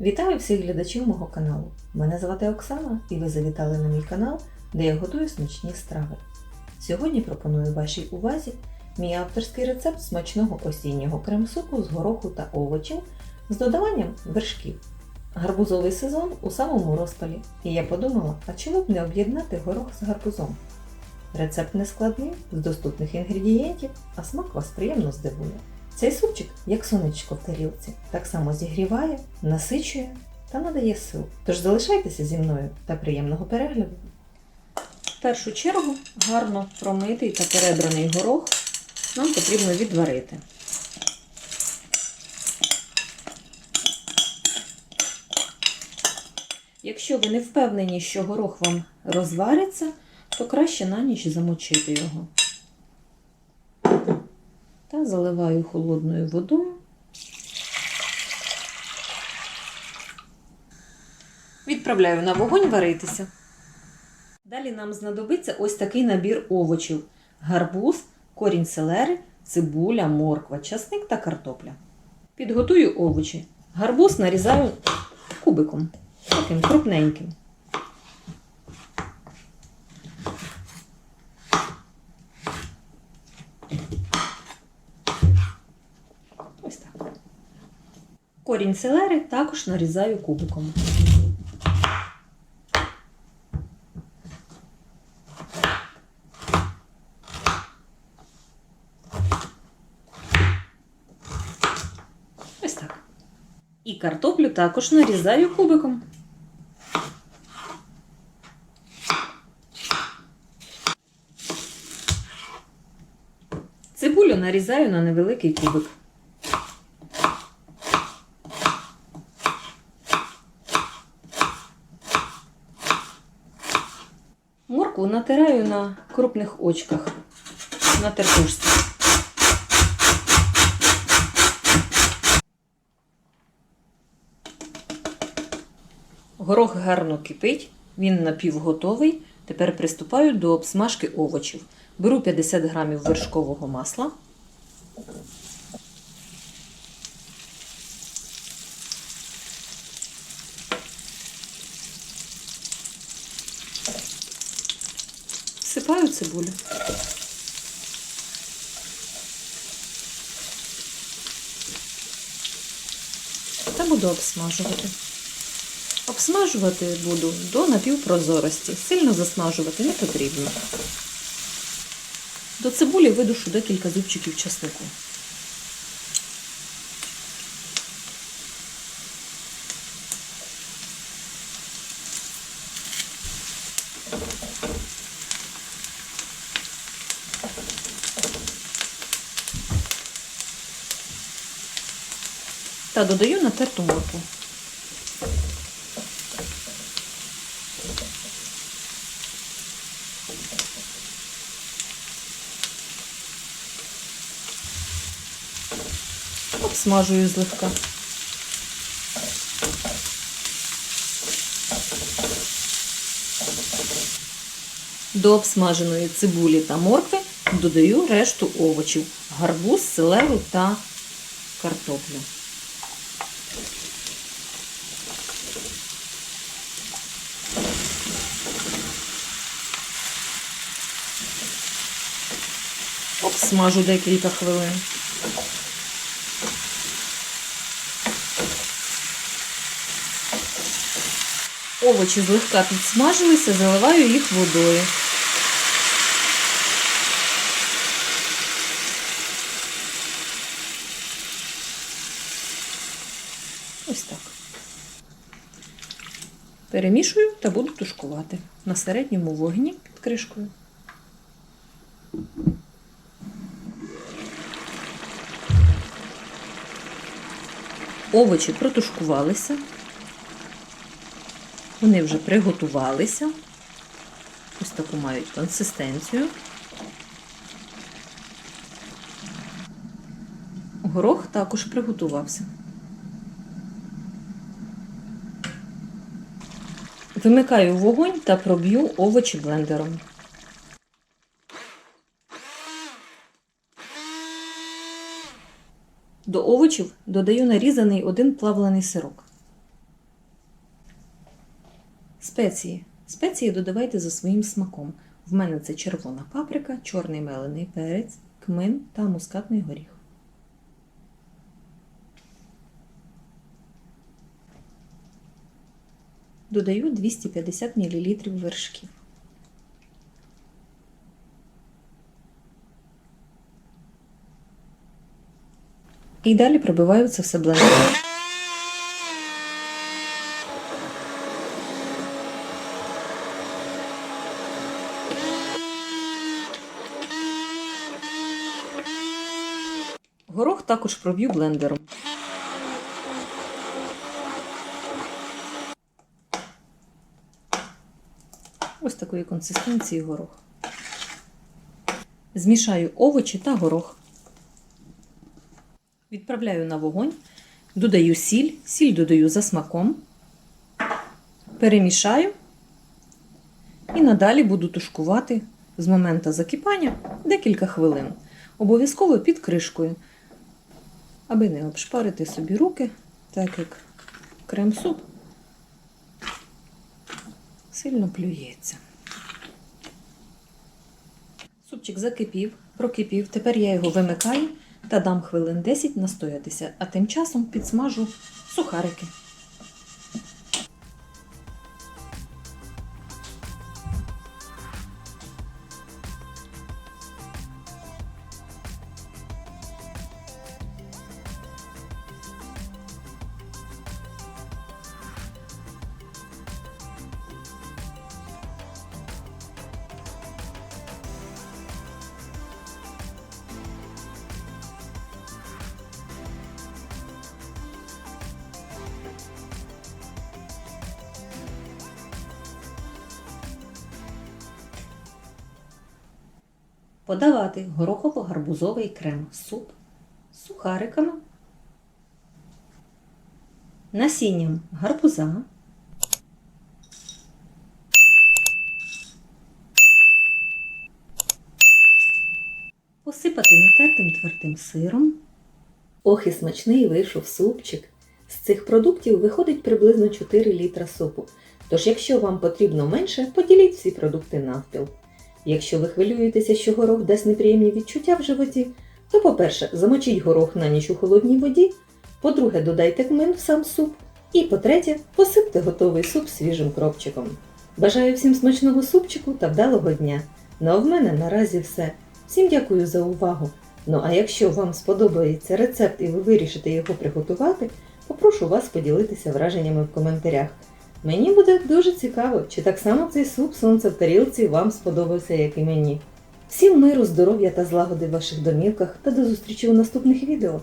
Вітаю всіх глядачів мого каналу. Мене звати Оксана і ви завітали на мій канал, де я готую смачні страви. Сьогодні пропоную вашій увазі мій авторський рецепт смачного осіннього крем-супу з гороху та овочів з додаванням вершків. Гарбузовий сезон у самому розпалі, і я подумала, а чому б не об'єднати горох з гарбузом? Рецепт не з доступних інгредієнтів, а смак вас приємно здивує. Цей супчик, як сонечко в тарілці, так само зігріває, насичує та надає сил. Тож залишайтеся зі мною та приємного перегляду. В першу чергу гарно промитий та перебраний горох нам потрібно відварити. Якщо ви не впевнені, що горох вам розвариться, то краще на ніч замочити його. Та заливаю холодною водою. Відправляю на вогонь варитися. Далі нам знадобиться ось такий набір овочів: гарбуз, корінь селери, цибуля, морква, часник та картопля. Підготую овочі. Гарбуз нарізаю кубиком, таким крупненьким. Корінь селери також нарізаю кубиком. Ось так. І картоплю також нарізаю кубиком. Цибулю нарізаю на невеликий кубик. Моркву натираю на крупних очках на тертушці. Горох гарно кипить, він напівготовий. Тепер приступаю до обсмажки овочів. Беру 50 грамів вершкового масла. Всипаю цибулю. Та буду обсмажувати. Обсмажувати буду до напівпрозорості. Сильно засмажувати не потрібно. До цибулі видушу декілька зубчиків часнику. Та додаю натерту моркву. Обсмажую злегка. До обсмаженої цибулі та моркви додаю решту овочів: гарбуз, селеру та картоплю. Обсмажу декілька хвилин. Овочі злегка підсмажилися, заливаю їх водою. Ось так. Перемішую та буду тушкувати на середньому вогні під кришкою. Овочі протушкувалися. Вони вже приготувалися. Ось таку мають консистенцію. Горох також приготувався. Вимикаю вогонь та проб'ю овочі блендером. До овочів додаю нарізаний один плавлений сирок. Спеції. Спеції додавайте за своїм смаком. В мене це червона паприка, чорний мелений перець, кмин та мускатний горіх. Додаю 250 мл вершків. І далі пробиваю це все блендером. Горох також проб'ю блендером. Ось такої консистенції горох. Змішаю овочі та горох. Відправляю на вогонь, додаю сіль, сіль додаю за смаком, перемішаю і надалі буду тушкувати з моменту закипання декілька хвилин. Обов'язково під кришкою, аби не обшпарити собі руки, так як крем-суп сильно плюється. Супчик закипів, прокипів. Тепер я його вимикаю та дам хвилин 10 настоятися, а тим часом підсмажу сухарики. Подавати горохово-гарбузовий крем суп з сухариками, насінням гарбуза, посипати натертим твердим сиром. Ох, і смачний вийшов супчик. З цих продуктів виходить приблизно 4 літра супу. Тож, якщо вам потрібно менше, поділіть всі продукти навпіл. Якщо ви хвилюєтеся, що горох дасть неприємні відчуття в животі, то, по-перше, замочіть горох на ніч у холодній воді, по-друге, додайте кмин в сам суп, і по-третє, посипте готовий суп свіжим кропчиком. Бажаю всім смачного супчику та вдалого дня. Ну а в мене наразі все. Всім дякую за увагу. Ну а якщо вам сподобається рецепт і ви вирішите його приготувати, попрошу вас поділитися враженнями в коментарях. Мені буде дуже цікаво, чи так само цей суп сонце в тарілці вам сподобався, як і мені. Всім миру, здоров'я та злагоди в ваших домівках та до зустрічі у наступних відео.